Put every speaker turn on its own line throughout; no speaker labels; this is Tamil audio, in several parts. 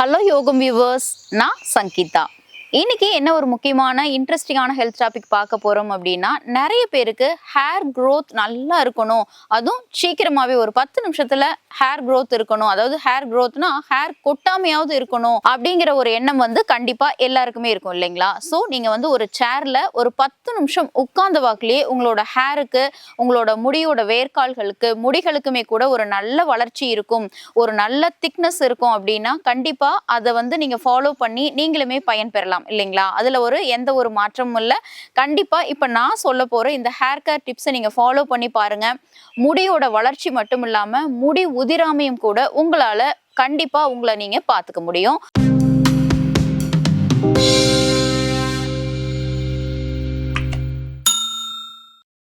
ஹலோ யோகம் வியூவர்ஸ் நான் சங்கீதா. இன்னைக்கு என்ன ஒரு முக்கியமான இன்ட்ரெஸ்டிங்கான ஹெல்த் டாபிக் பார்க்க போறோம் அப்படின்னா நிறைய பேருக்கு ஹேர் க்ரோத் நல்லா இருக்கணும். அதுவும் சீக்கிரமாவே ஒரு பத்து நிமிஷத்துல ஹேர் க்ரோத் இருக்கணும். அதாவது ஹேர் க்ரோத்னா ஹேர் கொட்டாமையாவது இருக்கணும் அப்படிங்கிற ஒரு எண்ணம் வந்து கண்டிப்பா எல்லாருக்குமே இருக்கும் இல்லைங்களா? ஸோ நீங்க வந்து ஒரு சேர்ல ஒரு பத்து நிமிஷம் உட்கார்ந்த வாக்குலயே உங்களோட ஹேருக்கு உங்களோட முடியோட வேர்க்கால்களுக்கு முடிகளுக்குமே கூட ஒரு நல்ல வளர்ச்சி இருக்கும். ஒரு நல்ல திக்னஸ் இருக்கும் அப்படின்னா கண்டிப்பா அதை வந்து நீங்க ஃபாலோ பண்ணி நீங்களுமே பயன் பெறலாம் இல்லைங்களா? அதில் ஒரு எந்த ஒரு மாற்றமும் இல்லை. கண்டிப்பாக இப்போ நான் சொல்ல போகிற இந்த ஹேர் கேர் டிப்ஸை நீங்கள் ஃபாலோ பண்ணி பாருங்கள் முடியோட வளர்ச்சி மட்டும் இல்லாமல் முடி உதிராமையும் கூட உங்களால் கண்டிப்பாக உங்களை நீங்கள் பார்த்துக்க முடியும்.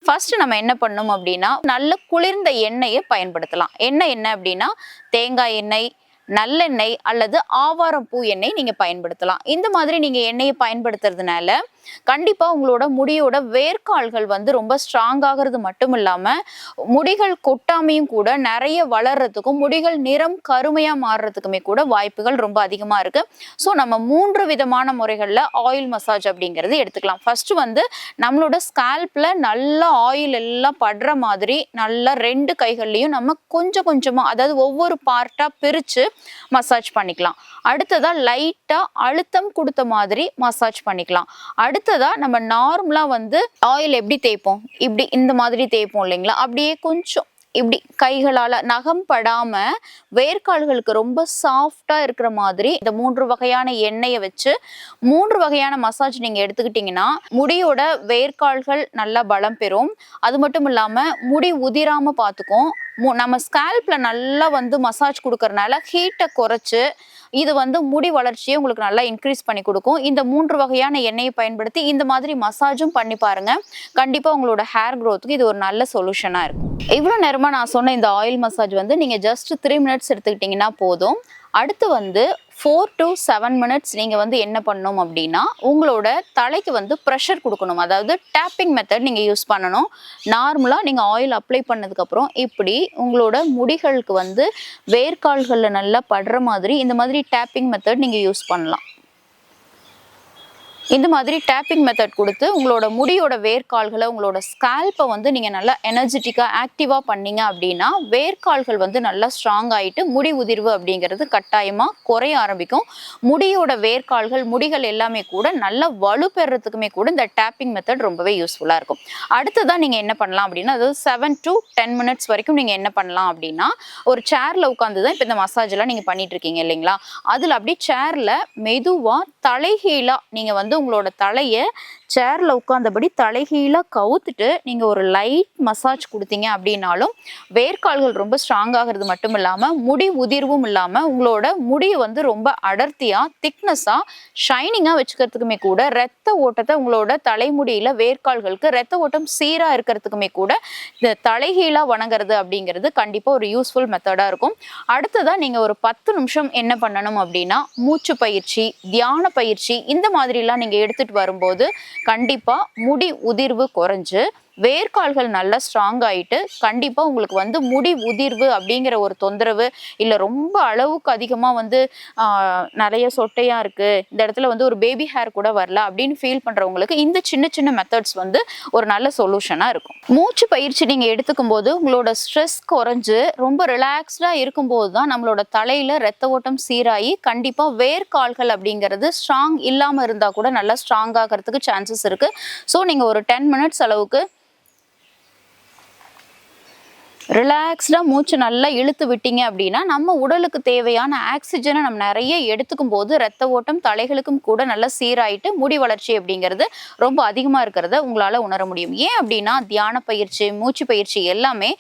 ஃபர்ஸ்ட் நம்ம என்ன பண்ணணும் அப்படின்னா நல்ல குளிர்ந்த எண்ணெயை பயன்படுத்தலாம். எண்ணெய் என்ன அப்படின்னா தேங்காய் எண்ணெய் நல்லெண்ணெய் அல்லது ஆவாரம் பூ எண்ணெய் நீங்கள் பயன்படுத்தலாம். இந்த மாதிரி நீங்கள் எண்ணெயை பயன்படுத்துறதுனால கண்டிப்பாக உங்களோட முடியோட வேர்க்கால்கள் வந்து ரொம்ப ஸ்ட்ராங் ஆகிறது மட்டும் இல்லாமல் முடிகள் கொட்டாமையும் கூட நிறைய வளர்றதுக்கும் முடிகள் நிறம் கருமையாக மாறுறதுக்குமே கூட வாய்ப்புகள் ரொம்ப அதிகமாக இருக்கு. ஸோ நம்ம மூன்று விதமான முறைகளில் ஆயில் மசாஜ் அப்படிங்கிறது எடுத்துக்கலாம். ஃபர்ஸ்ட் வந்து நம்மளோட ஸ்கால்ப்ல நல்லா ஆயில் எல்லாம் படுற மாதிரி நல்லா ரெண்டு கைகள்லையும் நம்ம கொஞ்சம் கொஞ்சமாக அதாவது ஒவ்வொரு பார்ட்டாக பிரித்து மசாஜ் பண்ணிக்கலாம். அடுத்ததாக லைட்டாக அழுத்தம் கொடுத்த மாதிரி மசாஜ் பண்ணிக்கலாம். அடுத்ததா நம்ம நார்மலா வந்து ஆயில் எப்படி தேய்ப்போம்? இப்படி இந்த மாதிரி தேய்ப்போம் இல்லைங்களா? அப்படியே கொஞ்சம் இப்படி கைகளால நகம் படாம வேர்க்கால்களுக்கு ரொம்ப சாஃப்டா இருக்கிற மாதிரி இந்த மூன்று வகையான எண்ணெயை வச்சு மூன்று வகையான மசாஜ் நீங்க எடுத்துக்கிட்டீங்கன்னா முடியோட வேர்க்கால்கள் நல்லா பலம் பெறும். அது மட்டும் இல்லாம முடி உதிராம பார்த்துக்கும். மு- நம்ம ஸ்கால்ப்ல நல்லா வந்து மசாஜ் கொடுக்கறனால ஹீட்டை குறைச்சு இது வந்து முடி வளர்ச்சியை உங்களுக்கு நல்லா இன்க்ரீஸ் பண்ணி கொடுக்கும். இந்த மூன்று வகையான எண்ணெயை பயன்படுத்தி இந்த மாதிரி மசாஜும் பண்ணி பாருங்க. கண்டிப்பா உங்களோட ஹேர் க்ரோத்துக்கு இது ஒரு நல்ல சொல்யூஷனா இருக்கும். இவ்வளோ நேரமா நான் சொன்ன இந்த ஆயில் மசாஜ் வந்து நீங்க ஜஸ்ட் த்ரீ மினிட்ஸ் எடுத்துக்கிட்டீங்கன்னா போதும். அடுத்து வந்து ஃபோர் டு செவன் மினிட்ஸ் நீங்கள் வந்து என்ன பண்ணணும் அப்படின்னா உங்களோட தலைக்கு வந்து ப்ரெஷர் கொடுக்கணும். அதாவது டேப்பிங் மெத்தட் நீங்கள் யூஸ் பண்ணணும். நார்மலாக நீங்கள் ஆயில் அப்ளை பண்ணதுக்கப்புறம் இப்படி உங்களோட முடிகளுக்கு வந்து வேர்க்கால்களில் நல்லா படுற மாதிரி இந்த மாதிரி டேப்பிங் மெத்தட் நீங்கள் யூஸ் பண்ணலாம். இந்த மாதிரி டேப்பிங் மெத்தட் கொடுத்து உங்களோட முடியோட வேர்க்கால்களை உங்களோட ஸ்கால்ப்பை வந்து நீங்கள் நல்லா எனர்ஜெட்டிக்காக ஆக்டிவாக பண்ணீங்க அப்படின்னா வேர்க்கால்கள் வந்து நல்லா ஸ்ட்ராங் ஆகிட்டு முடி உதிர்வு அப்படிங்கிறது கட்டாயமாக குறைய ஆரம்பிக்கும். முடியோட வேர்க்கால்கள் முடிகள் எல்லாமே கூட நல்லா வலுப்பெறதுக்குமே கூட இந்த டேப்பிங் மெத்தட் ரொம்பவே யூஸ்ஃபுல்லாக இருக்கும். அடுத்ததான் நீங்கள் என்ன பண்ணலாம் அப்படின்னா அதாவது செவன் டு டென் மினிட்ஸ் வரைக்கும் நீங்கள் என்ன பண்ணலாம் அப்படின்னா ஒரு சேரில் உட்காந்து தான் இப்போ இந்த மசாஜ் எல்லாம் நீங்கள் பண்ணிட்டு இருக்கீங்க இல்லைங்களா? அதில் அப்படியே சேரில் மெதுவாக தலைகீழாக நீங்கள் வந்து உங்களோட தலையை சேரில் உட்காந்தபடி தலைகீழாக கவுத்துட்டு நீங்கள் ஒரு லைட் மசாஜ் கொடுத்தீங்க அப்படின்னாலும் வேர்க்கால்கள் ரொம்ப ஸ்ட்ராங் ஆகிறது மட்டும் இல்லாமல் முடி உதிர்வும் இல்லாமல் உங்களோட முடியை வந்து ரொம்ப அடர்த்தியாக திக்னஸாக ஷைனிங்காக வச்சுக்கிறதுக்குமே கூட ரத்த ஓட்டத்தை உங்களோட தலைமுடியில் வேர்க்கால்களுக்கு ரத்த ஓட்டம் சீராக இருக்கிறதுக்குமே கூட இந்த தலைகீழாக வணங்குறது அப்படிங்கிறது கண்டிப்பாக ஒரு யூஸ்ஃபுல் மெத்தடாக இருக்கும். அடுத்ததாக நீங்கள் ஒரு பத்து நிமிஷம் என்ன பண்ணணும் அப்படின்னா மூச்சு பயிற்சி தியான பயிற்சி இந்த மாதிரிலாம் நீங்கள் எடுத்துகிட்டு வரும்போது கண்டிப்பாக முடி உதிர்வு குறைஞ்சு வேர்க்கால்கள் நல்லா ஸ்ட்ராங் ஆயிட்டு கண்டிப்பாக உங்களுக்கு வந்து முடி உதிர்வு அப்படிங்கிற ஒரு தொந்தரவு இல்லை ரொம்ப அளவுக்கு அதிகமாக வந்து நிறைய சொட்டையாக இருக்குது இந்த இடத்துல வந்து ஒரு பேபி ஹேர் கூட வரல அப்படின்னு ஃபீல் பண்ணுறவங்களுக்கு இந்த சின்ன சின்ன மெத்தட்ஸ் வந்து ஒரு நல்ல சொல்யூஷனாக இருக்கும். மூச்சு பயிற்சி நீங்கள் எடுத்துக்கும் போது உங்களோட ஸ்ட்ரெஸ் குறைஞ்சு ரொம்ப ரிலாக்ஸ்டாக இருக்கும்போது தான் நம்மளோட தலையில் ரத்த ஓட்டம் சீராகி கண்டிப்பாக வேர்க்கால்கள் அப்படிங்கிறது ஸ்ட்ராங் இல்லாமல் இருந்தால் கூட நல்லா ஸ்ட்ராங் ஆகிறதுக்கு சான்சஸ் இருக்குது ஸோ நீங்கள் ஒரு டென் மினிட்ஸ் அளவுக்கு ரிலாக்ஸ்டாக மூச்சு நல்லா இழுத்து விட்டீங்க அப்படின்னா நம்ம உடலுக்கு தேவையான ஆக்சிஜனை நம்ம நிறைய எடுத்துக்கும் போது ரத்த ஓட்டம் தலைகளுக்கும் கூட நல்லா சீராயிட்டு முடி வளர்ச்சி அப்படிங்கிறது ரொம்ப அதிகமாக இருக்கிறத உங்களால் உணர முடியும். ஏன் அப்படின்னா தியான பயிற்சி மூச்சு பயிற்சி எல்லாமே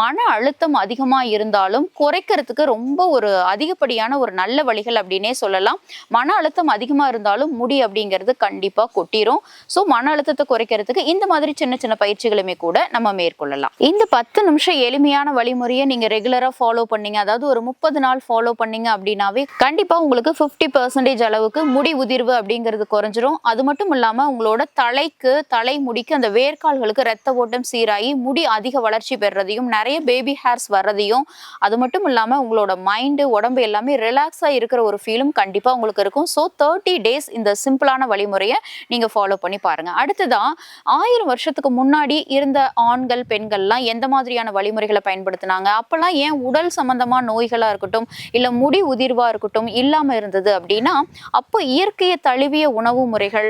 மன அழுத்தம் அதிகமாக இருந்தாலும் குறைக்கிறதுக்கு ரொம்ப ஒரு அதிகப்படியான ஒரு நல்ல வழிகள் அப்படின்னே சொல்லலாம். மன அழுத்தம் அதிகமாக இருந்தாலும் முடி அப்படிங்கிறது கண்டிப்பாக கொட்டிரும். ஸோ மன அழுத்தத்தை குறைக்கிறதுக்கு இந்த மாதிரி சின்ன சின்ன பயிற்சிகளுமே கூட நம்ம மேற்கொள்ளலாம். இந்த பத்து நிமிஷம் எளிமையான வழிமுறையை நீங்க ரெகுலரா ஃபாலோ பண்ணீங்க. அதாவது ஒரு முப்பது நாள் ஃபாலோ பண்ணீங்க அப்படின்னாவே கண்டிப்பா உங்களுக்கு ஃபிஃப்டி பர்சன்டேஜ் அளவுக்கு முடி உதிர்வு அப்படிங்கிறது குறைஞ்சிரும். அது மட்டும் இல்லாம உங்களோட தலைக்கு தலை முடிக்கு அந்த வேர்க்கால்களுக்கு ரத்த ஓட்டம் சீராகி முடி அதிக வளர்ச்சி பெறுறதையும் நிறைய பேபி ஹேர்ஸ் வர்றதையும் அது மட்டும் இல்லாம உங்களோட மைண்டு உடம்பு எல்லாமே ரிலாக்ஸா இருக்கிற ஒரு ஃபீலும் கண்டிப்பா உங்களுக்கு இருக்கும். ஸோ தேர்ட்டி டேஸ் இந்த சிம்பிளான வழிமுறையை நீங்க ஃபாலோ பண்ணி பாருங்க. அடுத்ததான் ஆயிரம் வருஷத்துக்கு முன்னாடி இருந்த ஆண்கள் பெண்கள்லாம் எந்த மாதிரியான வழிமுறை முறைகளை பயன்படுத்தினாங்க. அப்போல்லாம் ஏன் உடல் சம்பந்தமா நோய்களாக இருக்கட்டும் இல்லை முடி உதிர்வாக இருக்கட்டும் இல்லாமல் இருந்தது அப்படின்னா அப்போ இயற்கையை தழுவிய உணவு முறைகள்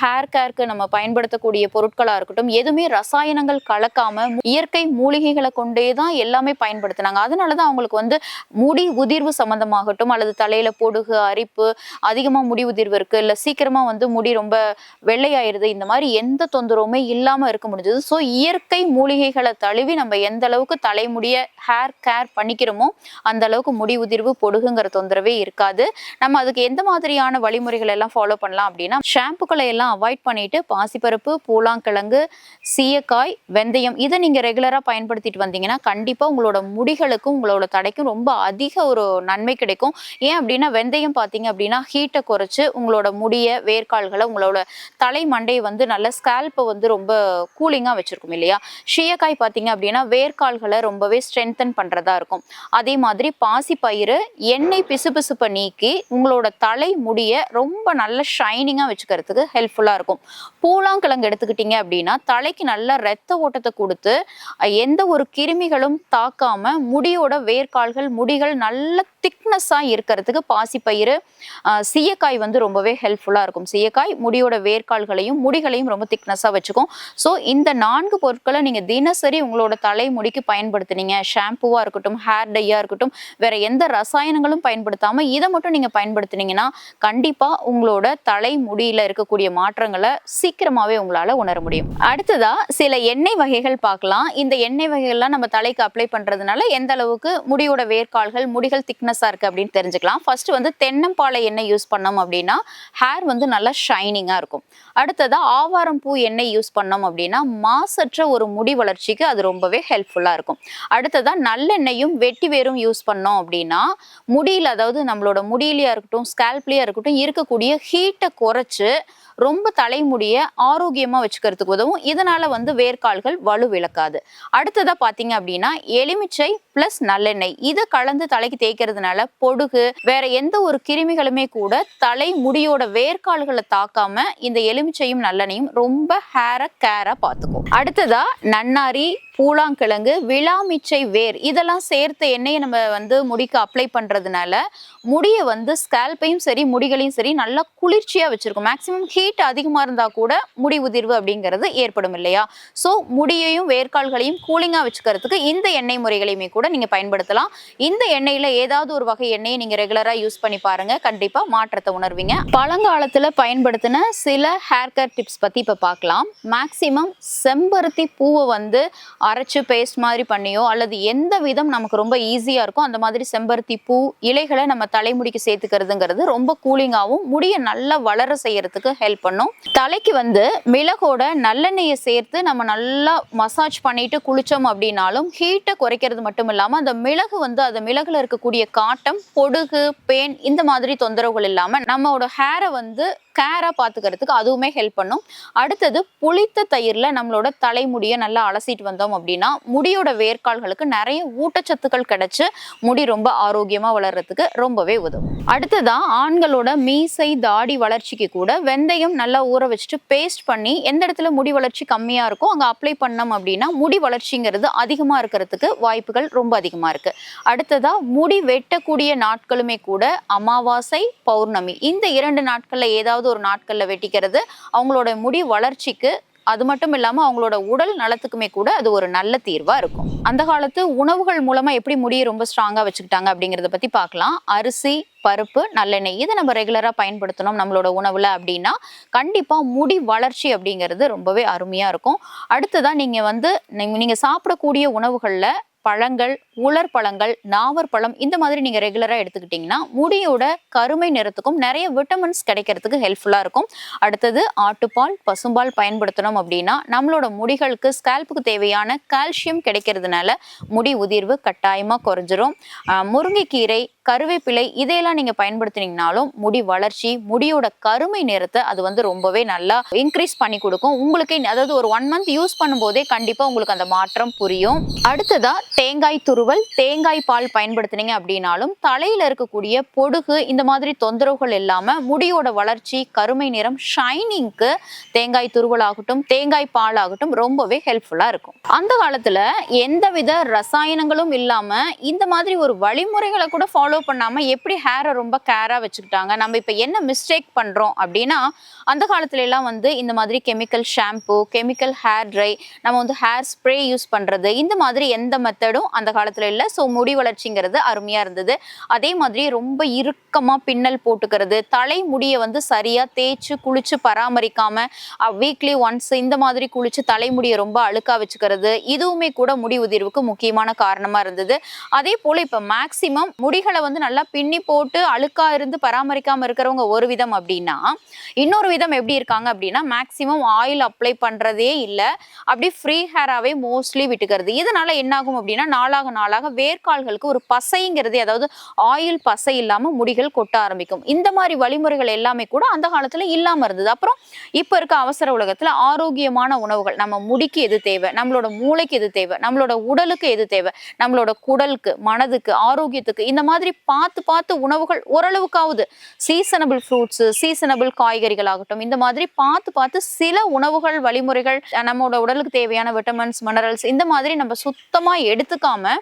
ஹேர் கேருக்கு நம்ம பயன்படுத்தக்கூடிய பொருட்களாக இருக்கட்டும் எதுவுமே ரசாயனங்கள் கலக்காம இயற்கை மூலிகைகளை கொண்டே தான் எல்லாமே பயன்படுத்தினாங்க. அதனாலதான் அவங்களுக்கு வந்து முடி உதிர்வு சம்பந்தமாகட்டும் அல்லது தலையில பொடுகு அரிப்பு அதிகமாக முடி உதிர்வு இருக்கு இல்லை சீக்கிரமாக வந்து முடி ரொம்ப வெள்ளையாயிருது இந்த மாதிரி எந்த தொந்தரவுமே இல்லாமல் இருக்க முடிஞ்சது. ஸோ இயற்கை மூலிகைகளை தழுவி நம்ம எந்த அளவு அளவுக்கு தலைமுடிய ஹேர் கேர் பண்ணிக்கிறோமோ அந்த அளவுக்கு முடி உதிர்வு பொடுகுங்கிற தொந்தரவே இருக்காது. நம்ம அதுக்கு எந்த மாதிரியான வழிமுறைகள் எல்லாம் ஃபாலோ பண்ணலாம் அப்படின்னா ஷாம்புக்களை எல்லாம் அவாய்ட் பண்ணிட்டு பாசிப்பருப்பு பூலாங்கிழங்கு சீயக்காய் வெந்தயம் இதை நீங்க ரெகுலரா பயன்படுத்திட்டு வந்தீங்கன்னா கண்டிப்பா உங்களோட முடிகளுக்கும் உங்களோட தடைக்கும் ரொம்ப அதிக ஒரு நன்மை கிடைக்கும். ஏன் அப்படின்னா வெந்தயம் பார்த்தீங்க அப்படின்னா ஹீட்டை குறைச்சு உங்களோட முடிய வேர்க்கால்களை உங்களோட தலை மண்டையை வந்து நல்ல ஸ்கேல்ப்பை வந்து ரொம்ப கூலிங்காக வச்சிருக்கும் இல்லையா? ஷீயக்காய் பார்த்தீங்க அப்படின்னா வேர்க்கால்களை ரொம்பவே ஸ்ட்ரென்தன் பண்ணுறதா இருக்கும். அதே மாதிரி பாசிப்பயிறு எண்ணெய் பிசுபிசுப்பை நீக்கி உங்களோட தலை முடிய ரொம்ப நல்ல ஷைனிங்காக வச்சுக்கிறதுக்கு ஹெல்ப்ஃபுல்லாக இருக்கும். பூலாங்கிழங்கு எடுத்துக்கிட்டிங்க அப்படின்னா தலைக்கு நல்ல ரத்த ஓட்டத்தை கொடுத்து எந்த ஒரு கிருமிகளும் தாக்காமல் முடியோட வேர்க்கால்கள் முடிகள் நல்ல திக்னஸ்ஸாக இருக்கிறதுக்கு பாசிப்பயிறு சீயக்காய் வந்து ரொம்பவே ஹெல்ப்ஃபுல்லாக இருக்கும். சீயக்காய் முடியோட வேர்க்கால்களையும் முடிகளையும் ரொம்ப திக்னஸாக வச்சுக்கும். ஸோ இந்த நான்கு பொருட்களை நீங்கள் தினசரி உங்களோட தலை முடிக்கு பயன்படுத்துனீங்க ஷாம்புவாக இருக்கட்டும் ஹேர் டையாக இருக்கட்டும் வேற எந்த ரசாயனங்களும் பயன்படுத்தாமல் இதை மட்டும் நீங்கள் பயன்படுத்துனீங்கன்னா கண்டிப்பாக உங்களோட தலை முடியில் இருக்கக்கூடிய மாற்றங்களை சீக்கிரமாகவே உங்களால் உணர முடியும். அடுத்ததாக சில எண்ணெய் வகைகள் பார்க்கலாம். இந்த எண்ணெய் வகைகள்லாம் நம்ம தலைக்கு அப்ளை பண்ணுறதுனால எந்த அளவுக்கு முடியோட வேர்க்கால்கள் முடிகள் திக்னஸாக இருக்குது அப்படின்னு தெரிஞ்சுக்கலாம். ஃபர்ஸ்ட் வந்து தென்னம்பாலை எண்ணெய் யூஸ் பண்ணோம் அப்படின்னா ஹேர் வந்து நல்லா ஷைனிங்காக இருக்கும். அடுத்ததாக ஆவாரம் பூ எண்ணெய் யூஸ் பண்ணோம் அப்படின்னா மாசற்ற ஒரு முடி வளர்ச்சிக்கு அது ரொம்பவே ஹெல்ப்ஃபுல்லாக இருக்கும். அடுத்ததாக நல்லெண்ணெயும் வெட்டி வேரும் யூஸ் பண்ணோம் அப்படின்னா முடியில் அதாவது நம்மளோட முடியிலையாக இருக்கட்டும் ஸ்கேல்ப்லேயே இருக்கட்டும் இருக்கக்கூடிய ஹீட்டை குறைச்சி ரொம்ப தலைமுடிய ஆரோக்கியமா வச்சுக்கிறதுக்கு உதவும். இதனால வந்து வேர்க்கால்கள் வலு விளக்காது. அடுத்ததா பாத்தீங்க அப்படின்னா எலுமிச்சை பிளஸ் நல்லெண்ணெய். இதை கலந்து தலைக்கு தேய்க்கிறதுனால பொடுகு வேற எந்த ஒரு கிருமிகளுமே கூட தலை முடியோட வேர்க்கால்களை தாக்காம இந்த எலுமிச்சையும் நல்லெண்ணையும் ரொம்ப ஹேர கேரா பார்த்துக்கும் அடுத்ததா நன்னாரி பூலாங்கிழங்கு விழாமிச்சை வேர் இதெல்லாம் சேர்த்த எண்ணெயை நம்ம வந்து முடிக்கு அப்ளை பண்ணுறதுனால முடியை வந்து ஸ்கேல்பையும் சரி முடிகளையும் சரி நல்லா குளிர்ச்சியாக வச்சுருக்கும். மேக்சிமம் ஹீட் அதிகமாக இருந்தால் கூட முடி உதிர்வு அப்படிங்கிறது ஏற்படும் இல்லையா? ஸோ முடியையும் வேர்க்கால்களையும் கூலிங்காக வச்சுக்கிறதுக்கு இந்த எண்ணெய் முறைகளையுமே கூட நீங்கள் பயன்படுத்தலாம். இந்த எண்ணெயில் ஏதாவது ஒரு வகை எண்ணெயை நீங்கள் ரெகுலராக யூஸ் பண்ணி பாருங்கள் கண்டிப்பாக மாற்றத்தை உணர்வீங்க. பழங்காலத்தில் பயன்படுத்தின சில ஹேர் கேர் டிப்ஸ் பற்றி இப்போ பார்க்கலாம். மேக்சிமம் செம்பருத்தி பூவை வந்து அரைச்சு பேஸ்ட் மாதிரி பண்ணியோ அல்லது எந்த விதம் நமக்கு ரொம்ப ஈஸியாக இருக்கோ அந்த மாதிரி செம்பருத்தி பூ இலைகளை நம்ம தலைமுடிக்கு சேர்த்துக்கிறதுங்கிறது ரொம்ப கூலிங்காகவும் முடியை நல்லா வளர செய்யறதுக்கு ஹெல்ப் பண்ணும். தலைக்கு வந்து மிளகோட நல்லெண்ணெயை சேர்த்து நம்ம நல்லா மசாஜ் பண்ணிட்டு குளிச்சோம் அப்படின்னாலும் ஹீட்டை குறைக்கிறது மட்டும் இல்லாமல் அந்த மிளகு வந்து அந்த மிளகுல இருக்கக்கூடிய காட்டம் பொடுகு பேன் இந்த மாதிரி தொந்தரவுகள் இல்லாமல் நம்மளோட ஹேரை வந்து கேராக பார்த்துக்கிறதுக்கு அதுவுமே ஹெல்ப் பண்ணும். அடுத்தது புளித்த தயிரில் நம்மளோட தலைமுடியை நல்லா அலசிட்டு வந்தோம் அப்படின்னா முடியோட வேர்க்கால்களுக்கு நிறைய ஊட்டச்சத்துக்கள் கிடைச்சு முடி ரொம்ப ஆரோக்கியமாக வளர்றதுக்கு ரொம்பவே உதவும். அடுத்ததான் ஆண்களோட மீசை தாடி வளர்ச்சிக்கு கூட வெந்தயம் நல்லா ஊற வச்சுட்டு பேஸ்ட் பண்ணி எந்த இடத்துல முடி வளர்ச்சி கம்மியாக இருக்கோ அங்கே அப்ளை பண்ணோம் அப்படின்னா முடி வளர்ச்சிங்கிறது அதிகமாக இருக்கிறதுக்கு வாய்ப்புகள் ரொம்ப அதிகமாக இருக்கு. அடுத்ததாக முடி வெட்டக்கூடிய நாட்களுமே கூட அமாவாசை பௌர்ணமி இந்த இரண்டு நாட்களில் ஏதாவது ஒரு நாட்களில் வெட்டிக்கிறது அவங்களோட முடி வளர்ச்சிக்கு அது மட்டும் இல்லாம அவங்களோட உடல் நலத்துக்குமே கூட அது ஒரு நல்ல தீர்வா இருக்கும். அந்த காலத்து உணவுகள் மூலமா எப்படி முடியை ரொம்ப ஸ்ட்ராங்கா வச்சுக்கிட்டாங்க அப்படிங்கறத பத்தி பார்க்கலாம். அரிசி பருப்பு நல்லெண்ணெய் இதை நம்ம ரெகுலரா பயன்படுத்தணும் நம்மளோட உணவுல அப்படின்னா கண்டிப்பா முடி வளர்ச்சி அப்படிங்கிறது ரொம்பவே அருமையா இருக்கும். அடுத்ததான் நீங்க வந்து நீங்கள் நீங்க சாப்பிடக்கூடிய உணவுகள்ல பழங்கள் உலர் பழங்கள் நாவற்பழம் இந்த மாதிரி நீங்க ரெகுலரா எடுத்துக்கிட்டீங்கன்னா முடியோட கருமை நிறத்துக்கும் நிறைய விட்டமின்ஸ் கிடைக்கிறதுக்கு ஹெல்ப்ஃபுல்லா இருக்கும். அடுத்தது ஆட்டுப்பால் பசும்பால் பயன்படுத்தணும் அப்படின்னா நம்மளோட முடிகளுக்கு ஸ்கேல்புக்கு தேவையான கால்சியம் கிடைக்கிறதுனால முடி உதிர்வு கட்டாயமா குறைஞ்சிரும். முருங்கைக்கீரை கருவேப்பிலை இதையெல்லாம் நீங்க பயன்படுத்தினீங்கனாலும் முடி வளர்ச்சி முடியோட கருமை நிறத்தை அது வந்து ரொம்பவே நல்லா இன்க்ரீஸ் பண்ணி கொடுக்கும். உங்களுக்கு அதாவது ஒரு ஒன் மந்த் யூஸ் பண்ணும்போதே கண்டிப்பா உங்களுக்கு அந்த மாற்றம் புரியும். அடுத்ததா தேங்காய் துருவல் தேங்காய் பால் பயன்படுத்தினீங்க அப்படின்னாலும் தலையில இருக்கக்கூடிய பொடுகு இந்த மாதிரி தொந்தரவுகள் இல்லாம முடியோட வளர்ச்சி கருமை நிறம் ஷைனிங்க்கு தேங்காய் துருவல் ஆகட்டும் தேங்காய் பால் ஆகட்டும் ரொம்பவே ஹெல்ப்ஃபுல்லா இருக்கும். அந்த காலத்துல எந்தவித ரசாயனங்களும் இல்லாம இந்த மாதிரி ஒரு வழிமுறைகளை கூட ஃபாலோ ஃபாலோ பண்ணாமல் எப்படி ஹேரை ரொம்ப கேராக வச்சுக்கிட்டாங்க? நம்ம இப்போ என்ன மிஸ்டேக் பண்ணுறோம் அப்படின்னா அந்த காலத்துலலாம் வந்து இந்த மாதிரி chemical shampoo chemical hair dry நம்ம வந்து ஹேர் ஸ்ப்ரே யூஸ் பண்ணுறது இந்த மாதிரி எந்த மெத்தடும் அந்த காலத்தில் இல்லை. ஸோ முடி வளர்ச்சிங்கிறது அருமையாக இருந்தது. அதே மாதிரி ரொம்ப இறுக்கமாக பின்னல் போட்டுக்கிறது தலை முடியை வந்து சரியாக தேய்ச்சி குளித்து பராமரிக்காமல் வீக்லி ஒன்ஸ் இந்த மாதிரி குளித்து தலைமுடியை ரொம்ப அழுக்காக வச்சுக்கிறது இதுவுமே கூட முடி உதிர்வுக்கு முக்கியமான காரணமாக இருந்தது. அதே போல் இப்போ மேக்சிமம் முடிகளை வந்து நல்லா பின்னி போட்டு அழுக்கா இருந்து பராமரிக்காம இருக்கிறவங்க ஒரு விதம் அப்படின்னா இன்னொரு விதம் எப்படி இருக்காங்க அப்படின்னா மேக்சிமம் ஆயில் அப்ளை பண்றதே இல்லை. அப்படியே ஃப்ரீ ஹேராகவே மோஸ்ட்லி விட்டுக்கிறது. இதனால என்ன ஆகும் அப்படின்னா நாளாக நாளாக வேர்க்கால்களுக்கு ஒரு பசைங்கிறது அதாவது ஆயில் பசை இல்லாம முடிகள் கொட்ட ஆரம்பிக்கும். இந்த மாதிரி வழிமுறைகள் எல்லாமே கூட அந்த காலத்துல இல்லாம இருந்தது. அப்புறம் இப்ப இருக்க அவசர உலகத்துல ஆரோக்கியமான உணவுகள் நம்ம முடிக்கு எது தேவை? நம்மளோட மூளைக்கு எது தேவை? நம்மளோட உடலுக்கு எது தேவை? நம்மளோட குடலுக்கு மனதுக்கு ஆரோக்கியத்துக்கு இந்த மாதிரி பார்த்து பார்த்து உணவுகள் ஓரளவுக்காவது சீசனபிள் ஃப்ரூட்ஸ் சீசனபிள் காய்கறிகள் ஆகட்டும் இந்த மாதிரி பார்த்து பார்த்து சில உணவுகள் வழிமுறைகள் நம்மளோட உடலுக்கு தேவையான விட்டமின்ஸ் மினரல்ஸ் இந்த மாதிரி நம்ம சுத்தமாக எடுத்துக்காம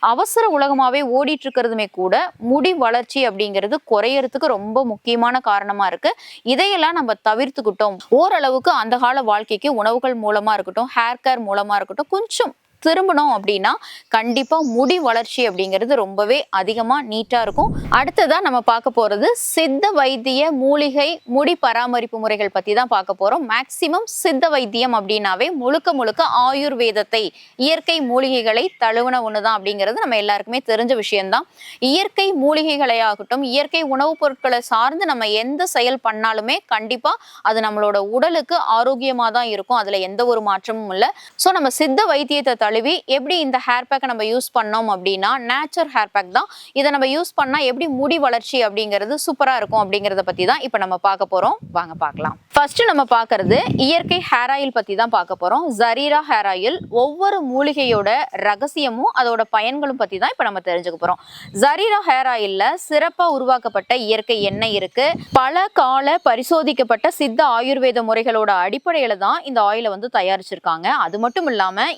அவசர உலகமாகவே ஓடிட்டு இருக்கிறதுமே கூட முடி வளர்ச்சி அப்படிங்கிறது குறையறதுக்கு ரொம்ப முக்கியமான காரணமாக இருக்கு. இதையெல்லாம் நம்ம தவிர்த்துக்கிட்டோம். ஓரளவுக்கு அந்த கால வாழ்க்கைக்கு உணவுகள் மூலமாக இருக்கட்டும் ஹேர் கேர் மூலமாக இருக்கட்டும் கொஞ்சம் திரும்பணும் அப்படின்னா கண்டிப்பா முடி வளர்ச்சி அப்படிங்கிறது ரொம்பவே அதிகமா நீட்டா இருக்கும். அடுத்ததா நம்ம பார்க்க போறது சித்த வைத்திய மூலிகை முடி பராமரிப்பு முறைகள் பத்தி தான் பார்க்க போறோம். மேக்சிமம் சித்த வைத்தியம் அப்படின்னாவே முழுக்க முழுக்க ஆயுர்வேதத்தை இயற்கை மூலிகைகளை தழுவன ஒண்ணுதான் அப்படிங்கிறது நம்ம எல்லாருக்குமே தெரிஞ்ச விஷயம்தான். இயற்கை மூலிகைகளை ஆகட்டும் இயற்கை உணவுப் பொருட்களை சார்ந்து நம்ம எந்த செயல் பண்ணாலுமே கண்டிப்பா அது நம்மளோட உடலுக்கு ஆரோக்கியமா தான் இருக்கும். அதுல எந்த ஒரு மாற்றமும் இல்லை. ஸோ நம்ம சித்த வைத்தியத்தை தழுவி எப்படி இந்த ஹேர் பேக்கை நம்ம யூஸ் பண்ணோம் அப்படின்னா நேச்சர் ஹேர் பேக் தான். இதை நம்ம யூஸ் பண்ணா எப்படி முடி வளர்ச்சி அப்படிங்கிறது சூப்பரா இருக்கும் அப்படிங்கறத பத்தி தான் இப்போ நம்ம பார்க்க போறோம். வாங்க பார்க்கலாம். ஃபர்ஸ்ட் நம்ம பார்க்கறது இயற்கை ஹேர் ஆயில் பத்தி தான் பார்க்க போறோம். ஜரீரா ஹேர் ஆயில் ஒவ்வொரு மூலிகையோட ரகசியமும் அதோட பயன்களும் பத்தி தான் இப்போ நம்ம தெரிஞ்சுக்க போறோம். ஜரீரா ஹேர் ஆயில்ல சிறப்பா உருவாக்கப்பட்ட இயற்கை எண்ணெய் இருக்கு. பல கால பரிசோதிக்கப்பட்ட சித்த ஆயுர்வேத முறைகளோட அடிப்படையில தான் இந்த ஆயிலை வந்து தயாரிச்சிருக்காங்க. அது மட்டும் இல்லாம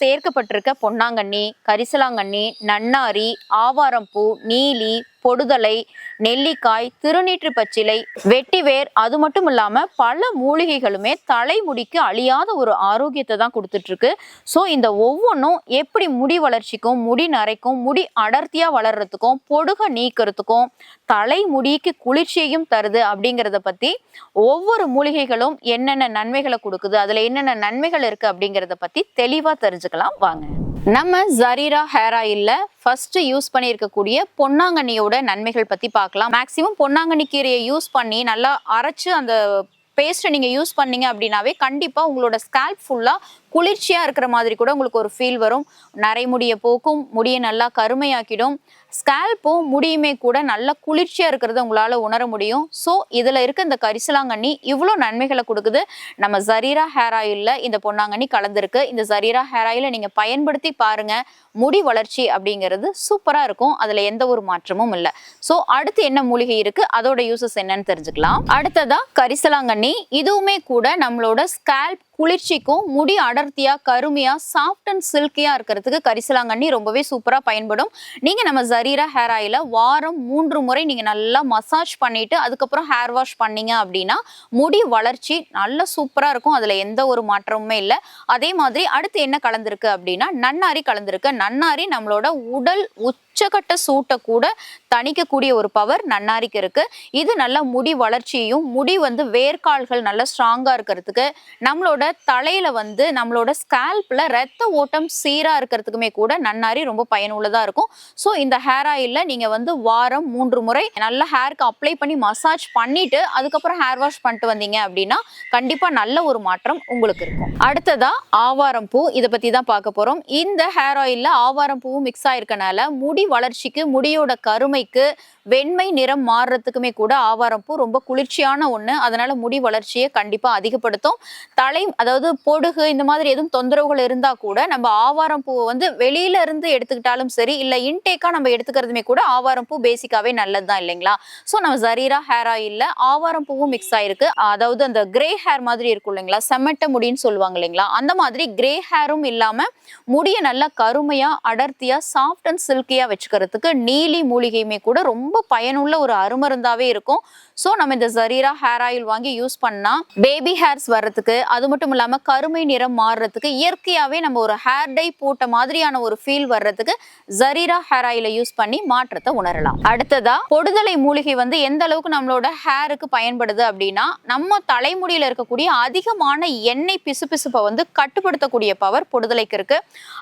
சேர்க்க சேர்க்கப்பட்டிருக்க பொன்னாங்கண்ணி கரிசலாங்கண்ணி நன்னாரி ஆவாரம்பூ நீலி பொடுதலை நெல்லிக்காய் திருநீற்று பச்சிலை வெட்டிவேர் அது மட்டும் இல்லாம பல மூலிகைகளுமே தலைமுடிக்கு அழியாத ஒரு ஆரோக்கியத்தை தான் கொடுத்துட்டு இருக்கு ஸோ இந்த ஒவ்வொன்றும் எப்படி முடி வளர்ச்சிக்கும் முடி நரைக்கும் முடி அடர்த்தியா வளர்றதுக்கும் பொடுக நீக்கிறதுக்கும் தலைமுடிக்கு குளிர்ச்சியையும் தருது அப்படிங்கிறத பத்தி ஒவ்வொரு மூலிகைகளும் என்னென்ன நன்மைகளை கொடுக்குது அதுல என்னென்ன நன்மைகள் இருக்கு அப்படிங்கிறத பத்தி தெளிவா தெரிஞ்சுக்கலாம். வாங்க. நம்ம ஜரீரா ஹேர் ஆயில்ல ஃபர்ஸ்ட் யூஸ் பண்ணியிருக்கக்கூடிய பொன்னாங்கண்ணியோட நன்மைகள் பத்தி பார்க்கலாம். மேக்சிமம் பொன்னாங்கண்ணி கீரையை யூஸ் பண்ணி நல்லா அரைச்சு அந்த பேஸ்ட்டை நீங்க யூஸ் பண்ணீங்க அப்படின்னாவே கண்டிப்பா உங்களோட ஸ்கேல்ப் ஃபுல்லா குளிர்ச்சியா இருக்கிற மாதிரி கூட உங்களுக்கு ஒரு ஃபீல் வரும். நரைமுடியை போக்கும் முடியை நல்லா கருமையாக்கிடும். ஸ்கேல்ப்பும் முடியுமே கூட நல்ல குளிர்ச்சியாக இருக்கிறத உங்களால் உணர முடியும். ஸோ இதில் இருக்க இந்த கரிசலாங்கண்ணி இவ்வளோ நன்மைகளை கொடுக்குது. நம்ம ஜரீரா ஹேர் ஆயில்ல இந்த பொன்னாங்கண்ணி கலந்துருக்கு. இந்த ஜரீரா ஹேர் ஆயிலை நீங்கள் பயன்படுத்தி பாருங்கள் முடி வளர்ச்சி அப்படிங்கிறது சூப்பராக இருக்கும். அதில் எந்த ஒரு மாற்றமும் இல்லை. ஸோ அடுத்து என்ன மூலிகை இருக்குது அதோட யூசஸ் என்னன்னு தெரிஞ்சுக்கலாம். அடுத்ததாக கரிசலாங்கண்ணி. இதுவுமே கூட நம்மளோட ஸ்கேல்ப் குளிர்ச்சிக்கும் முடி அடர்த்தியா கருமையா சாஃப்ட் அண்ட் சில்கியா இருக்கிறதுக்கு கரிசலாங்கண்ணி ரொம்பவே சூப்பரா பயன்படும். நீங்க நம்ம ஜரீரா ஹேர் ஆயில வாரம் மூன்று முறை நீங்க நல்லா மசாஜ் பண்ணிட்டு அதுக்கப்புறம் ஹேர் வாஷ் பண்ணீங்க அப்படின்னா முடி வளர்ச்சி நல்ல சூப்பரா இருக்கும். அதுல எந்த ஒரு மாற்றமுமே இல்லை. அதே மாதிரி அடுத்து என்ன கலந்திருக்கு அப்படின்னா நன்னாரி கலந்திருக்கு. நன்னாரி நம்மளோட உடல் உச்ச உச்சக்கட்ட சூட்டை கூட தணிக்கக்கூடிய ஒரு பவர் நன்னாரிக்கு இருக்கு. இது நல்ல முடி வளர்ச்சியும் முடி வந்து வேர்க்கால்கள் நல்லா ஸ்ட்ராங்கா இருக்கிறதுக்கு நம்மளோட தலையில வந்து நம்மளோட ஸ்கேல்ப்ல ரத்த ஓட்டம் சீரா இருக்கிறதுக்குமே கூட நன்னாரி ரொம்ப பயனுள்ளதா இருக்கும். ஸோ இந்த ஹேர் ஆயில்ல நீங்க வந்து வாரம் மூன்று முறை நல்ல ஹேருக்கு அப்ளை பண்ணி மசாஜ் பண்ணிட்டு அதுக்கப்புறம் ஹேர் வாஷ் பண்ணிட்டு வந்தீங்க அப்படின்னா கண்டிப்பா நல்ல ஒரு மாற்றம் உங்களுக்கு இருக்கும். அடுத்ததா ஆவாரம் பூ. இதை பத்தி தான் பார்க்க போறோம். இந்த ஹேர் ஆயில்ல ஆவாரம் பூவும் மிக்ஸ் ஆயிருக்கனால முடி வளர்ச்சிக்கு முடியோட கருமைக்கு வெண்மை நிறம் மாறுறதுக்குமே கூட ஆவாரம் பூ ரொம்ப குளிர்ச்சியான ஒன்று அதனால முடி வளர்ச்சியை கண்டிப்பாக அதிகப்படுத்தும். தலை அதாவது பொடுகு இந்த மாதிரி எதுவும் தொந்தரவுகள் இருந்தால் கூட நம்ம ஆவாரம் பூவை வந்து வெளியில இருந்து எடுத்துக்கிட்டாலும் சரி இல்லை இன்டேக்காக நம்ம எடுத்துக்கிறதுமே கூட ஆவாரம் பூ பேசிக்காவே நல்லதுதான் இல்லைங்களா? ஸோ நம்ம ஜரீரா ஹேர் ஆயில்ல ஆவாரம் பூவும் மிக்ஸ் ஆயிருக்கு. அதாவது அந்த கிரே ஹேர் மாதிரி இருக்கும் இல்லைங்களா? செம்மட்ட முடின்னு சொல்லுவாங்க இல்லைங்களா? அந்த மாதிரி கிரே ஹேரும் இல்லாமல் முடியை நல்லா கருமையாக அடர்த்தியாக சாஃப்ட் அண்ட் சில்கியாக வச்சுக்கிறதுக்கு நீலி மூலிகையுமே கூட ரொம்ப பயனுள்ள ஒரு அருமருந்தாவே இருக்கும். ஸோ நம்ம இந்த ஜரீரா ஹேர் ஆயில் வாங்கி யூஸ் பண்ணா பேபி ஹேர்ஸ் வர்றதுக்கு அது மட்டும் இல்லாம கருமை நிறம் மாறுறதுக்கு இயற்கையாவே நம்ம ஒரு ஹேர் டை போட்ட மாதிரியான ஒரு ஃபீல் வர்றதுக்கு ஜரீரா ஹேர் ஆயிலை யூஸ் பண்ணி மாற்றத்தை உணரலாம். அடுத்ததா பொடுதலை மூலிகை வந்து எந்த அளவுக்கு நம்மளோட ஹேருக்கு பயன்படுது அப்படின்னா நம்ம தலைமுடியில இருக்கக்கூடிய அதிகமான எண்ணெய் பிசுபிசுப்பை வந்து கட்டுப்படுத்தக்கூடிய பவர் பொடுதலைக்கு இருக்கு.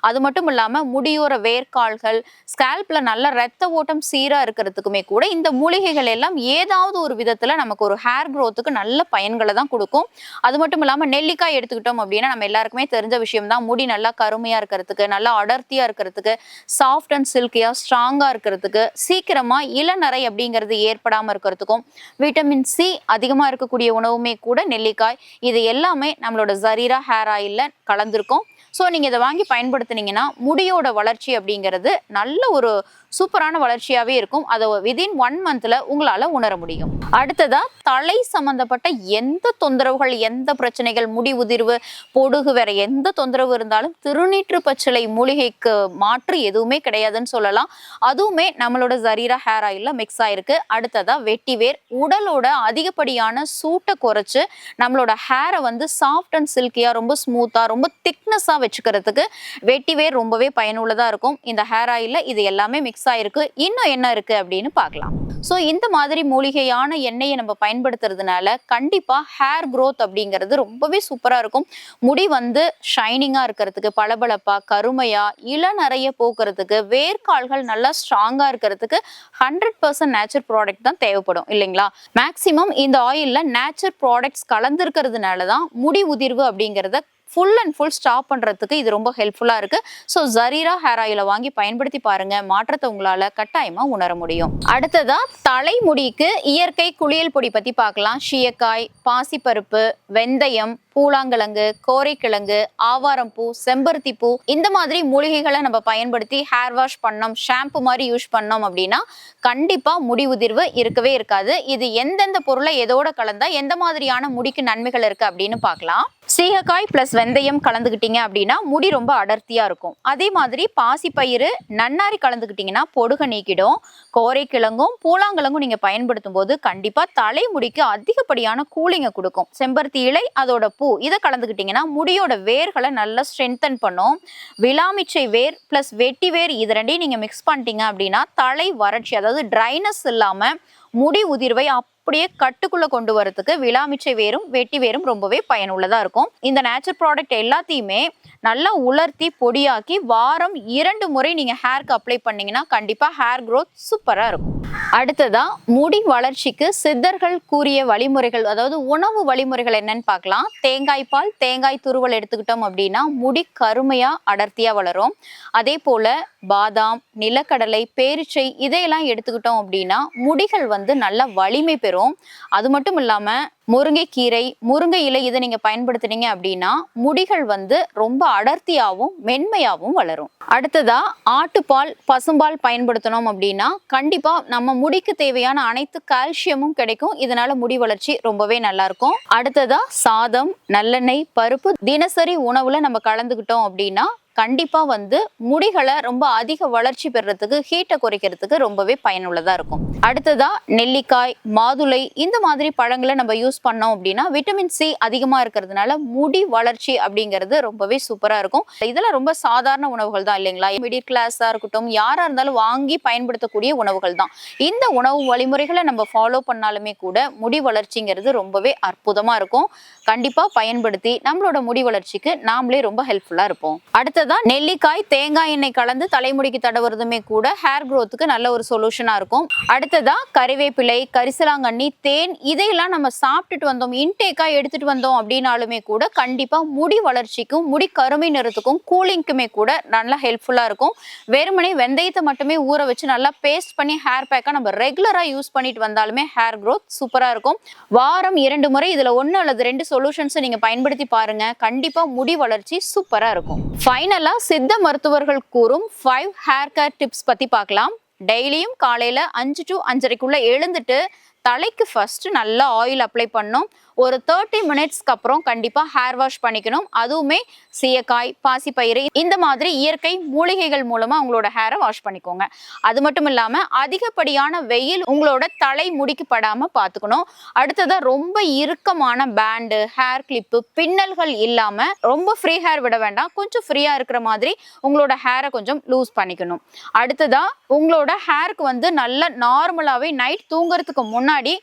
அது மட்டும் இல்லாம முடியோர வேர்க்கால்கள் ஸ்கேல்ப்ல நல்ல ரத்த ஓட்டம் சீரா இருக்கிறதுக்குமே கூட இந்த மூலிகைகள் எல்லாம் ஏதாவது ஒரு விதத்துல நமக்கு ஒரு ஹேர் க்ரோத்துக்கு நல்ல பயன்களை தான் கொடுக்கும். அது மட்டும் இல்லாம நெல்லிக்காய் எடுத்துக்கிட்டோம் அப்படின்னா நம்ம எல்லாருக்குமே தெரிஞ்ச விஷயம் தான் முடி நல்லா கருமையா இருக்கிறதுக்கு நல்லா அடர்த்தியா இருக்கிறதுக்கு சாஃப்ட் அண்ட் சில்கியா ஸ்ட்ராங்கா இருக்கிறதுக்கு சீக்கிரமா இளநரை அப்படிங்கிறது ஏற்படாம இருக்கிறதுக்கும் விட்டமின் சி அதிகமா இருக்கக்கூடிய உணவுமே கூட நெல்லிக்காய் இது எல்லாமே நம்மளோட ஜரீரா ஹேர் ஆயில்ல கலந்திருக்கும். ஸோ நீங்கள் இதை வாங்கி பயன்படுத்துனீங்கன்னா முடியோட வளர்ச்சி அப்படிங்கிறது நல்ல ஒரு சூப்பரான வளர்ச்சியாவே இருக்கும். அதை விதின் ஒன் மந்த்ல உங்களால உணர முடியும். அடுத்ததா தலை சம்பந்தப்பட்ட எந்த தொந்தரவுகள் எந்த பிரச்சனைகள் முடி உதிர்வு பொடுகு வேற எந்த தொந்தரவு இருந்தாலும் திருநீற்று பச்சிலை மூலிகைக்கு மாற்று எதுவுமே கிடையாதுன்னு சொல்லலாம். அதுவுமே நம்மளோட ஜரீரா ஹேர் ஆயில்ல மிக்ஸ் ஆயிருக்கு. அடுத்ததா வெட்டிவேர் உடலோட அதிகப்படியான சூட்டை குறைச்சு நம்மளோட ஹேரை வந்து சாஃப்ட் அண்ட் சில்கியா ரொம்ப ஸ்மூத்தா ரொம்ப திக்னஸா வச்சுக்கிறதுக்கு வெட்டிவேர் ரொம்பவே பயனுள்ளதா இருக்கும். இந்த ஹேர் ஆயில்ல இது எல்லாமே மிக்ஸ் ஆயிருக்கு இன்னும் என்ன இருக்கு அப்படின்னு பார்க்கலாம். ஸோ இந்த மாதிரி மூலிகையான எண்ணெயை நம்ம பயன்படுத்துறதுனால கண்டிப்பாக ஹேர் க்ரோத் அப்படிங்கிறது ரொம்பவே சூப்பராக இருக்கும். முடி வந்து ஷைனிங்காக இருக்கிறதுக்கு பளபளப்பாக கருமையாக இள நிறைய போக்குறதுக்கு வேர்க்கால்கள் நல்லா ஸ்ட்ராங்காக இருக்கிறதுக்கு ஹண்ட்ரட் பர்சன்ட் நேச்சர் ப்ராடக்ட் தான் தேவைப்படும் இல்லைங்களா? மேக்சிமம் இந்த ஆயிலில் நேச்சர் ப்ராடக்ட்ஸ் கலந்துருக்கிறதுனால தான் முடி உதிர்வு அப்படிங்கிறத ஃபுல் அண்ட் ஃபுல் ஸ்டாப் பண்ணுறதுக்கு இது ரொம்ப ஹெல்ப்ஃபுல்லாக இருக்கு. ஸோ ஜரீரா ஹேர் ஆயிலை வாங்கி பயன்படுத்தி பாருங்க. மாற்றத்தை உங்களால் கட்டாயமாக உணர முடியும். அடுத்ததா தலைமுடிக்கு இயற்கை குளியல் பொடி பற்றி பார்க்கலாம். ஷியக்காய் பாசிப்பருப்பு வெந்தயம் பூலாங்கிழங்கு கோரைக்கிழங்கு ஆவாரம்பூ செம்பருத்தி பூ இந்த மாதிரி மூலிகைகளை நம்ம பயன்படுத்தி ஹேர் வாஷ் பண்ணோம் ஷாம்பு மாதிரி யூஸ் பண்ணோம் அப்படின்னா கண்டிப்பா முடி உதிர்வு இருக்கவே இருக்காது. இது எந்தெந்த பொருளை எதோட கலந்தா எந்த மாதிரியான முடிக்கு நன்மைகள் இருக்கு அப்படின்னு பார்க்கலாம். சீகக்காய் பிளஸ் வெந்தயம் கலந்துக்கிட்டீங்க அப்படின்னா முடி ரொம்ப அடர்த்தியா இருக்கும். அதே மாதிரி பாசிப்பயிறு நன்னாரி கலந்துக்கிட்டீங்கன்னா பொடுக நீக்கிடும். கோரைக்கிழங்கும் பூலாங்கிழங்கும் நீங்க பயன்படுத்தும் போது கண்டிப்பா தலைமுடிக்கு அதிகப்படியான கூலிங்கை கொடுக்கும். செம்பருத்தி இலை அதோட பூ இதை கலந்துக்கிட்டீங்கன்னா முடியோட வேர்களை நல்லா ஸ்ட்ரென்தன் பண்ணும். விளாமிச்சை வேர் பிளஸ் வெட்டி வேர் இது ரெண்டையும் நீங்க மிக்ஸ் பண்ணிட்டீங்க அப்படின்னா தலை வறட்சி அதாவது ட்ரைனஸ் இல்லாம முடி உதிர்வை அப்படியே கட்டுக்குள்ள கொண்டு வரதுக்கு விளாமிச்சை வேரும் வெட்டி வேரும் ரொம்பவே பயனுள்ளதா இருக்கும். இந்த நேச்சர் ப்ராடக்ட் எல்லாத்தையுமே நல்லா உலர்த்தி பொடியாக்கி வாரம் இரண்டு முறை நீங்க ஹேர்க்கு அப்ளை பண்ணீங்கன்னா கண்டிப்பா ஹேர் க்ரோத் சூப்பரா இருக்கும். அடுத்ததா முடி வளர்ச்சிக்கு சித்தர்கள் கூறிய வழிமுறைகள் அதாவது உணவு வழிமுறைகள் என்னன்னு பார்க்கலாம். தேங்காய் பால் தேங்காய் துருவல் எடுத்துக்கிட்டோம் அப்படின்னா முடி கருமையா அடர்த்தியா வளரும். அதே போல பாதாம் நிலக்கடலை பேரிச்சை இதையெல்லாம் எடுத்துக்கிட்டோம் அப்படின்னா முடிகள் வந்து நல்லா வலிமை பெறும். அது மட்டும் இல்லாம முருங்கைக்கீரை முருங்கை இலை இதை நீங்க பயன்படுத்துனீங்க அப்படின்னா முடிகள் வந்து ரொம்ப அடர்த்தியாகவும் மென்மையாகவும் வளரும். அடுத்ததா ஆட்டுப்பால் பசும்பால் பயன்படுத்தணும் அப்படின்னா கண்டிப்பா நம்ம முடிக்கு தேவையான அனைத்து கால்சியமும் கிடைக்கும். இதனால முடி வளர்ச்சி ரொம்பவே நல்லா இருக்கும். அடுத்ததா சாதம் நல்லெண்ணெய் பருப்பு. தினசரி உணவுல நம்ம கலந்துக்கிட்டோம் அப்படின்னா கண்டிப்பாக வந்து முடிகளை ரொம்ப அதிக வளர்ச்சி பெறுறதுக்கு ஹீட்டை குறைக்கிறதுக்கு ரொம்பவே பயனுள்ளதாக இருக்கும். அடுத்ததா நெல்லிக்காய் மாதுளை இந்த மாதிரி பழங்களை நம்ம யூஸ் பண்ணோம் அப்படின்னா விட்டமின் சி அதிகமாக இருக்கிறதுனால முடி வளர்ச்சி அப்படிங்கிறது ரொம்பவே சூப்பராக இருக்கும். இதெல்லாம் ரொம்ப சாதாரண உணவுகள் தான் இல்லைங்களா? மிடில் கிளாஸாக இருக்கட்டும் யாராக இருந்தாலும் வாங்கி பயன்படுத்தக்கூடிய உணவுகள் தான். இந்த உணவு வழிமுறைகளை நம்ம ஃபாலோ பண்ணாலுமே கூட முடி வளர்ச்சிங்கிறது ரொம்பவே அற்புதமாக இருக்கும். கண்டிப்பாக பயன்படுத்தி நம்மளோட முடி வளர்ச்சிக்கு நாமளே ரொம்ப ஹெல்ப்ஃபுல்லாக இருப்போம். அடுத்தது தான் நெல்லிக்காய் தேங்காய் எண்ணெய் கலந்து தலைமுடிக்கு தடவுறதுமே கூட ஹேர் க்ரோத்துக்கு நல்ல ஒரு சொல்யூஷனாக இருக்கும். அடுத்ததா கறிவேப்பிலை கரிசலாங்கண்ணி தேன் இதையெல்லாம் நம்ம சாப்பிட்டுட்டு வந்தோம். இன்டேக்காக எடுத்துட்டு வந்தோம் அப்படின்னாலுமே கூட கண்டிப்பாக முடி வளர்ச்சிக்கும் முடி கருமை நிறத்துக்கும் கூலிங்க்குமே கூட நல்லா ஹெல்ப்ஃபுல்லாக இருக்கும். வெறுமனே வெந்தயத்தை மட்டுமே ஊற வச்சு நல்லா பேஸ்ட் பண்ணி ஹேர் பேக்காக நம்ம ரெகுலராக யூஸ் பண்ணிட்டு வந்தாலுமே ஹேர் க்ரோத் சூப்பராக இருக்கும். வாரம் இரண்டு முறை இதில் ஒன்று அல்லது ரெண்டு சொல்யூஷன்ஸை நீங்கள் பயன்படுத்தி பாருங்கள் கண்டிப்பாக முடி வளர்ச்சி சூப்பராக இருக்கும். ஃபைனல் சித்த மருத்துவர்கள் கூறும் ஃபைவ் ஹேர் கேர் டிப்ஸ் பத்தி பார்க்கலாம். டெய்லியும் காலையில அஞ்சு டு அஞ்சரைக்குள்ள எழுந்துட்டு தலைக்கு ஃபர்ஸ்ட் நல்லா ஆயில் அப்ளை பண்ணும் ஒரு தேர்ட்டி மினிட்ஸ்க்கு அப்புறம் கண்டிப்பாக ஹேர் வாஷ் பண்ணிக்கணும். அதுவுமே சீயக்காய் பாசிப்பயிறு இந்த மாதிரி இயற்கை மூலிகைகள் மூலமாக உங்களோட ஹேரை வாஷ் பண்ணிக்கோங்க. அது மட்டும் இல்லாமல் அதிகப்படியான வெயில் உங்களோட தலை முடிக்கு பார்த்துக்கணும் அடுத்ததாக ரொம்ப இறுக்கமான பேண்டு ஹேர் கிளிப்பு பின்னல்கள் இல்லாமல் ரொம்ப ஃப்ரீ ஹேர் விட வேண்டாம். கொஞ்சம் ஃப்ரீயாக இருக்கிற மாதிரி உங்களோட ஹேரை கொஞ்சம் லூஸ் பண்ணிக்கணும். அடுத்ததாக உங்களோட ஹேருக்கு வந்து நல்ல நார்மலாகவே நைட் தூங்குறதுக்கு முன்னாடி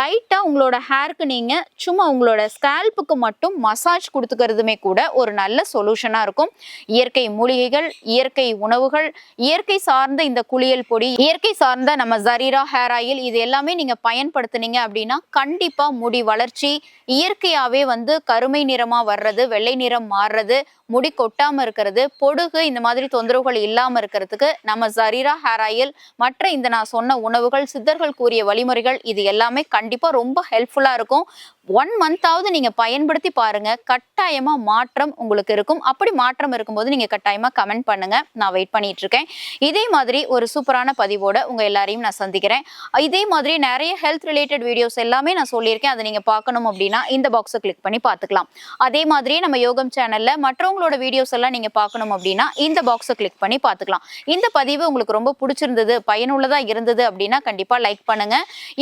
லைட்டாக உங்களோட ஹேருக்கு நீங்கள் சும்மா உங்களோட ஸ்கேல்புக்கு மட்டும் மசாஜ் கொடுத்துக்கிறதுமே கூட ஒரு நல்ல சொல்யூஷனாக இருக்கும். இயற்கை மூலிகைகள் இயற்கை உணவுகள் இயற்கை சார்ந்த இந்த குளியல் பொடி இயற்கை சார்ந்த நம்ம ஜரீரா ஹேர் ஆயில் இது எல்லாமே நீங்கள் பயன்படுத்துனீங்க அப்படின்னா கண்டிப்பாக முடி வளர்ச்சி இயற்கையாகவே வந்து கருமை நிறமாக வர்றது வெள்ளை நிறம் மாறுறது முடி கொட்டாம இருக்கிறது பொடுகு இந்த மாதிரி தொந்தரவுகள் இல்லாம இருக்கிறதுக்கு நம்ம ஜரீரா ஹேர் ஆயில் மற்ற இந்த நான் சொன்ன உணவுகள் சித்தர்கள் கூறிய வழிமுறைகள் இது எல்லாமே கண்டிப்பா ரொம்ப ஹெல்ப்ஃபுல்லா இருக்கும். ஒன் மந்தாவது நீங்க பயன்படுத்தி பாருங்க. கட்டாயமா மாற்றம் உங்களுக்கு இருக்கும். அப்படி மாற்றம் இருக்கும்போது நீங்க கட்டாயமா கமெண்ட் பண்ணுங்க. நான் வெயிட் பண்ணிட்டு இருக்கேன். இதே மாதிரி ஒரு சூப்பரான பதிவோட உங்க எல்லாரையும் நான் சந்திக்கிறேன். இதே மாதிரி நிறைய ஹெல்த் ரிலேட்டட் வீடியோஸ் எல்லாமே நான் சொல்லியிருக்கேன். அதை நீங்க பார்க்கணும் அப்படின்னா இந்த பாக்ஸை கிளிக் பண்ணி பார்த்துக்கலாம். அதே மாதிரியே நம்ம யோகம் சேனல்ல அவங்களோட வீடியோஸ் எல்லாம் நீங்க பார்க்கணும் அப்படின்னா இந்த பாக்ஸை கிளிக் பண்ணி பார்த்துக்கலாம். இந்த பதிவு உங்களுக்கு ரொம்ப பிடிச்சிருந்தது பயனுள்ளதா இருந்தது அப்படின்னா கண்டிப்பா லைக் பண்ணுங்க.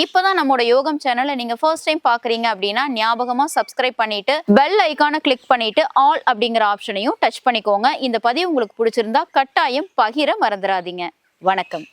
இப்பதான் நம்மளோட யோகம் சேனலை நீங்க ஃபர்ஸ்ட் டைம் பாக்குறீங்க அப்படின்னா ஞாபகமா சப்ஸ்கிரைப் பண்ணிட்டு பெல் ஐக்கானை கிளிக் பண்ணிட்டு ஆல் அப்படிங்கிற ஆப்ஷனையும் டச் பண்ணிக்கோங்க. இந்த பதிவு உங்களுக்கு பிடிச்சிருந்தா கட்டாயம் பகிர மறந்துடாதீங்க. வணக்கம்.